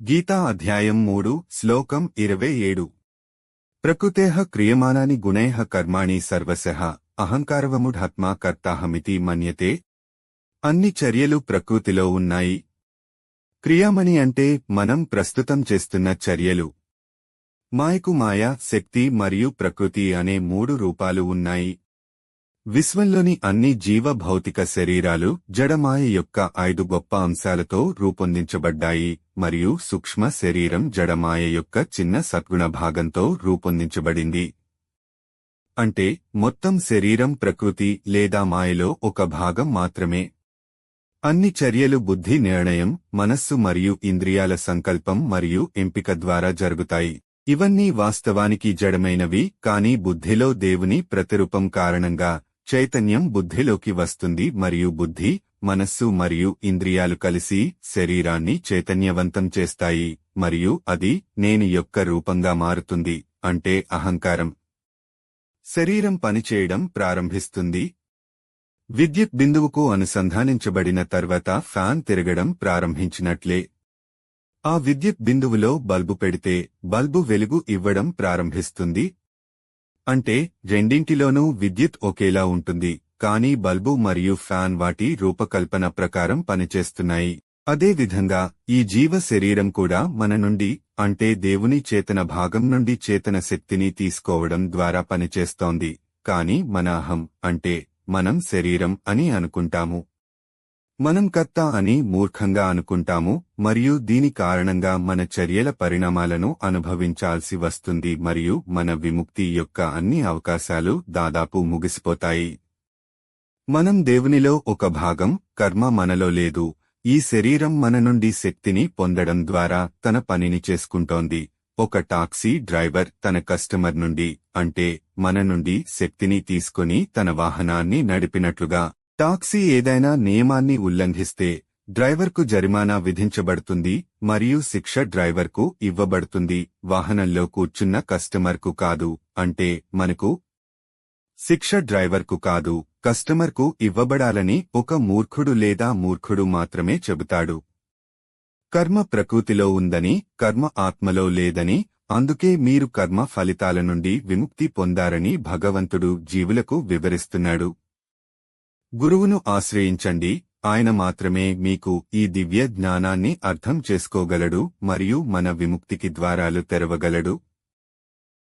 గీతా అధ్యాయం మూడు శ్లోకం ఇరవై ఏడు. ప్రకృతేః క్రియమానాని గుణైః కర్మాణి సర్వశః అహంకారవముఢాత్మా కర్తాహమితి మన్యతే. అన్ని చర్యలు ప్రకృతిలో ఉన్నాయి. క్రియామణి అంటే మనం ప్రస్తుతం చేస్తున్న చర్యలు. మాయకు మాయ శక్తి మరియు ప్రకృతి అనే మూడు రూపాలు ఉన్నాయి. విశ్వంలోని అన్ని జీవ భౌతిక శరీరాలు జడమాయ యొక్క ఐదు గొప్ప అంశాలతో రూపొందించబడ్డాయి మరియు సూక్ష్మ శరీరం జడమాయ యొక్క చిన్న సద్గుణ భాగంతో రూపొందించబడింది. అంటే మొత్తం శరీరం ప్రకృతి లేదా మాయలో ఒక భాగం మాత్రమే. అన్ని చర్యలు బుద్ధి నిర్ణయం మనస్సు మరియు ఇంద్రియాల సంకల్పం మరియు ఎంపిక ద్వారా జరుగుతాయి. ఇవన్నీ వాస్తవానికి జడమైనవి కానీ బుద్ధిలో దేవుని ప్రతిరూపం కారణంగా చైతన్యం బుద్ధిలోకి వస్తుంది మరియు బుద్ధి మనస్సు మరియు ఇంద్రియాలు కలిసి శరీరాన్ని చైతన్యవంతం చేస్తాయి మరియు అది నేను యొక్క రూపంగా మారుతుంది అంటే అహంకారం. శరీరం పనిచేయడం ప్రారంభిస్తుంది. విద్యుత్ బిందువుకు అనుసంధానించబడిన తర్వాత ఫ్యాన్ తిరగడం ప్రారంభించినట్లే. ఆ విద్యుత్ బిందువులో బల్బు పెడితే బల్బు వెలుగు ఇవ్వడం ప్రారంభిస్తుంది అంటే రెండింటిలోనూ విద్యుత్ ఒకేలా ఉంటుంది కానీ బల్బు మరియు ఫ్యాన్ వాటి రూపకల్పన ప్రకారం పనిచేస్తున్నాయి. అదేవిధంగా ఈ జీవ శరీరం కూడా మన నుండి అంటే దేవుని చేతన భాగం నుండి చేతన శక్తిని తీసుకోవడం ద్వారా పనిచేస్తోంది కాని మన అహం అంటే మనం శరీరం అని అనుకుంటాము. మనం కర్త అని మూర్ఖంగా అనుకుంటాము మరియు దీని కారణంగా మన చర్యల పరిణామాలను అనుభవించాల్సి వస్తుంది మరియు మన విముక్తి యొక్క అన్ని అవకాశాలు దాదాపు ముగిసిపోతాయి. మనం దేవునిలో ఒక భాగం కర్మ మనలో లేదు. ఈ శరీరం మన నుండి శక్తిని పొందడం ద్వారా తన పనిని చేసుకుంటోంది. ఒక టాక్సీ డ్రైవర్ తన కస్టమర్ నుండి అంటే మన నుండి శక్తిని తీసుకుని తన వాహనాన్ని నడిపినట్లుగా టాక్సీ ఏదైనా నియమాన్ని ఉల్లంఘిస్తే డ్రైవర్కు జరిమానా విధించబడుతుంది మరియు శిక్ష డ్రైవర్కు ఇవ్వబడుతుంది. వాహనంలో కూర్చున్న కస్టమర్కు కాదు అంటే మనకు శిక్ష డ్రైవర్కు కాదు కస్టమర్కు ఇవ్వబడాలని ఒక మూర్ఖుడు లేదా మూర్ఖుడు మాత్రమే చెబుతాడు. కర్మ ప్రకృతిలో ఉందని కర్మ ఆత్మలో లేదని అందుకే మీరు కర్మ ఫలితాల నుండి విముక్తి పొందారని భగవంతుడు జీవులకు వివరిస్తున్నాడు. గురువును ఆశ్రయించండి. ఆయన మాత్రమే మీకు ఈ దివ్య జ్ఞానాన్ని అర్థం చేసుకోగలడు మరియు మన విముక్తికి ద్వారాలు తెరవగలడు.